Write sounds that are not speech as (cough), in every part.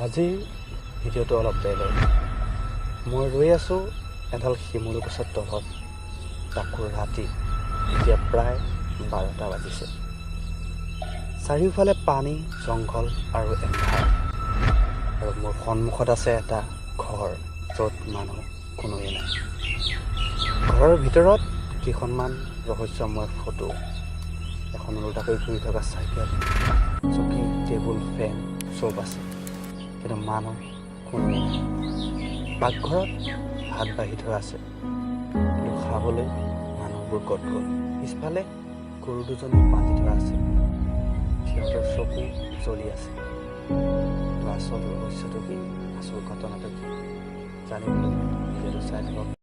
আজিৰ ভিডিঅ'টো অলপ বেলেগ মই ৰৈ আছোঁ এডাল শিমলু গছৰ তলত। তাকো ৰাতি এতিয়া প্ৰায় বাৰটা বাজিছে। চাৰিওফালে পানী জংঘল আৰু এন্ধাৰ। আৰু মোৰ সন্মুখত আছে এটা ঘৰ য'ত মানুহ কোনোৱে নাই। ঘৰৰ ভিতৰত কেইখনমান ৰহস্যময় ফটো। এখন ওলোটাকৈ ঘূৰি থকা চাইকেল চকী টেবুল ফেন চব আছে। কিন্তু মানুহ কোনো পাকঘৰত ভাত বাঢ়ি থোৱা আছে। কিন্তু খাবলৈ মানুহবোৰ ক'ত গ'ল? পিছফালে গৰু দুজনী বান্ধি থোৱা আছে। সিহঁতৰ চকু জ্বলি আছে। আচল ৰহস্যটো কি? আচল ঘটনাটো কি? জানিবলৈ ভিডিঅ'টো চাই থাকক।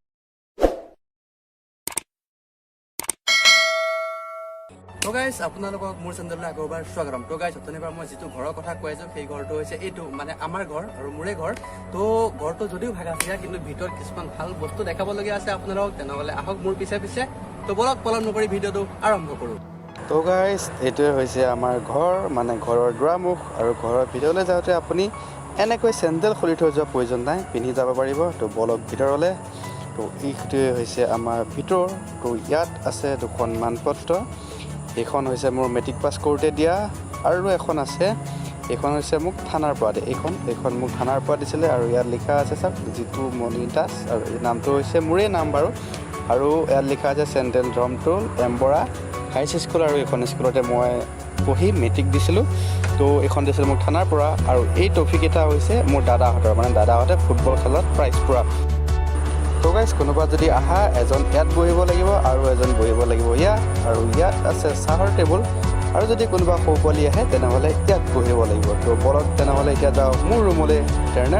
তো গাইজ আপোনালোকক মোৰ চেনেললৈ আকৌ স্বাগতম। তো গাইজ অথনিৰ পৰা মই যিটো ঘৰৰ কথা কৈ আছো, সেই ঘৰটো হৈছে এইটো মানে আমাৰ ঘৰ আৰু মোৰে ঘৰ। তো ঘৰটো যদিও ভাগা চিগা কিন্তু ভিতৰত কিছুমান ভালো বস্তু দেখাবলগীয়া আছে আপোনালোকক, তেনেহ'লে আহক মোৰ পিছে পিছে। তো বলক, পলম নকৰি ভিডিঅ'টো আৰম্ভ কৰোঁ। তো গাইজ এইটোৱে হৈছে আমাৰ ঘৰ মানে ঘৰৰ দুৱাৰমুখ আৰু ঘৰৰ ভিতৰলৈ যাওঁতে আপুনি এনেকৈ চেণ্ডেল খুলি থৈ যোৱাৰ প্ৰয়োজন নাই, পিন্ধি যাব পাৰিব। তো বলক ভিতৰলৈ। তো এইটোৱে হৈছে আমাৰ ভিতৰ, তো ইয়াত আছে দুখন মানপত্ৰ এইখন হৈছে মোৰ মেট্ৰিক পাছ কৰোঁতে দিয়া আৰু এখন আছে। এইখন হৈছে মোক থানাৰ পৰা দিয়ে এইখন এইখন মোক থানাৰ পৰা দিছিলে আৰু ইয়াত লিখা আছে চাওক জিতু মণি দাস আৰু নামটো হৈছে মোৰেই নাম বাৰু। আৰু ইয়াত লিখা আছে চেণ্ট্ৰেল ড্ৰমটোল এম্বৰা হাইছ স্কুল আৰু এইখন স্কুলতে মই পঢ়ি মেট্ৰিক দিছিলোঁ। তো এইখন দিছিলোঁ মোক থানাৰ পৰা আৰু এই ট্ৰফিকেইটা হৈছে মোৰ দাদাহঁতৰ মানে দাদাহঁতে ফুটবল খেলত প্ৰাইজ পোৱা তো গাইজ কোনোবা যদি আহা, এজন ইয়াত বহিব লাগিব আৰু এজন বহিব লাগিব ইয়াত, আৰু ইয়াত আছে চাহৰ টেবুল আৰু যদি কোনোবা সৰু পোৱালি আহে, তেনেহ'লে ইয়াত বহিব লাগিব। তো বলক তেনেহ'লে এতিয়া যাওঁ মোৰ ৰুমলৈ টেন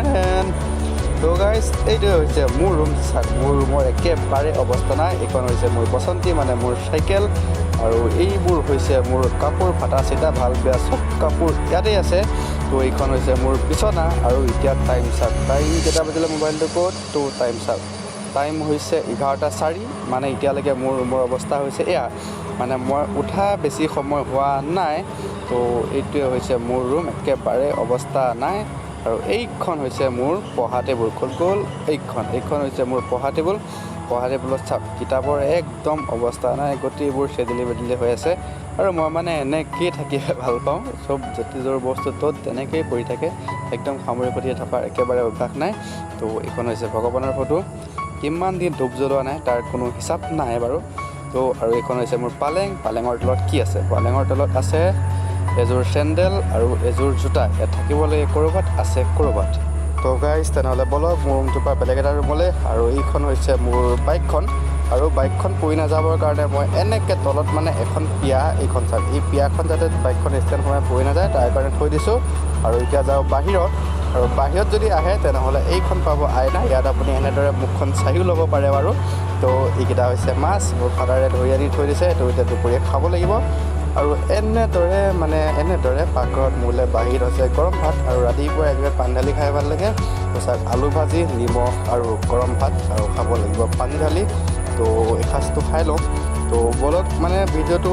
তো গাইজ এইটোৱে হৈছে মোৰ ৰুম চাওক মোৰ ৰুমৰ একেবাৰে অৱস্থা নাই। এইখন হৈছে মোৰ পচন্তি মানে মোৰ চাইকেল। আৰু এইবোৰ হৈছে মোৰ কাপোৰ ফটা চিটা, ভালো বেয়া চব কাপোৰ ইয়াতেই আছে। তো এইখন হৈছে মোৰ বিচনা আৰু এতিয়া টাইম চাওক টাইম কেইটা বাজিলে মোবাইলটো ক'ত? তো টাইম চাওক টাইম হৈছে এঘাৰটা চাৰি মানে এতিয়ালৈকে মোৰ ৰুমৰ অৱস্থা হৈছে এয়া। মানে মই উঠা বেছি সময় হোৱা নাই, তো এইটোৱে হৈছে মোৰ ৰুম একেবাৰে অৱস্থা নাই। আৰু এইখন হৈছে মোৰ পঢ়া টেবুল ক'ত গ'ল? এইখন এইখন হৈছে মোৰ পঢ়া টেবুল পঢ়া টেবুলত চাওক কিতাপৰ একদম অৱস্থা নাই, গোটেইবোৰ চেদিলি বেদিলি হৈ আছে। আৰু মই মানে এনেকৈয়ে থাকি (laughs) ভালো পাওঁ, চব য'ৰ বস্তু ত'ত তেনেকৈয়ে পৰি থাকে। একদম সামৰি পঠিয়াই থকাৰ একেবাৰে অভ্যাস নাই। তো এইখন হৈছে ভগৱানৰ ফটো কিমান দিন ধূপ জ্বলোৱা নাই, তাৰ কোনো হিচাপ নাই বাৰু। তো আৰু এইখন হৈছে মোৰ পালেং। পালেঙৰ তলত কি আছে? পালেঙৰ তলত আছে এযোৰ চেণ্ডেল আৰু এযোৰ জোতা। ইয়াত থাকিবলৈ ক'ৰবাত, আছে ক'ৰবাত। তো গাইজ তেনেহ'লে বলক, মোৰ ৰুমটোৰ পৰা বেলেগ এটা ৰুমলৈ আৰু এইখন হৈছে মোৰ বাইকখন। আৰু বাইকখন পৰি নাযাবৰ কাৰণে মই এনেকৈ তলত মানে এখন পিয়া এইখন চাওক এই পিয়াখন যাতে বাইকখন ষ্টেণ্ড সোমাই পৰি নাযায়, তাৰ কাৰণে থৈ দিছোঁ। আৰু এতিয়া যাওঁ বাহিৰত। আৰু বাহিৰত যদি আহে তেনেহ'লে এইখন পাব আইনা। ইয়াত আপুনি এনেদৰে মুখখন চায়ো ল'ব পাৰে বাৰু। তো এইকেইটা হৈছে মাছ। মোৰ ফাদাৰে ধৰি আনি থৈ দিছে। তো এতিয়া দুপৰীয়া খাব লাগিব। আৰু এনেদৰে মানে এনেদৰে পাকঘৰত মোলৈ বাহিৰত আছে গৰম ভাত আৰু ৰাতিপুৱা একেবাৰে পানী ঢালি খাই ভাল লাগে। তাৰপিছত আলু ভাজি নিমখ আৰু গৰম ভাত আৰু খাব লাগিব পানী ঢালি তো এসাঁজটো খাই লওঁ। তো বলক মানে ভিডিঅ'টো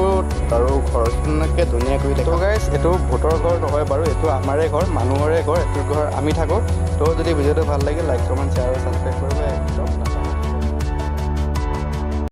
আৰু ঘৰখনকে ধুনীয়া কৰি দেখো গাইজ এইটো ভোটৰ ঘৰ নহয় বাৰু এইটো আমাৰে ঘৰ মানুহৰে ঘৰ এইটো ঘৰ আমি থাকোঁ। তো যদি ভিডিঅ'টো ভাল লাগে লাইক কমেণ্ট শ্বেয়াৰ আৰু ছাবস্ক্ৰাইব কৰিব একদম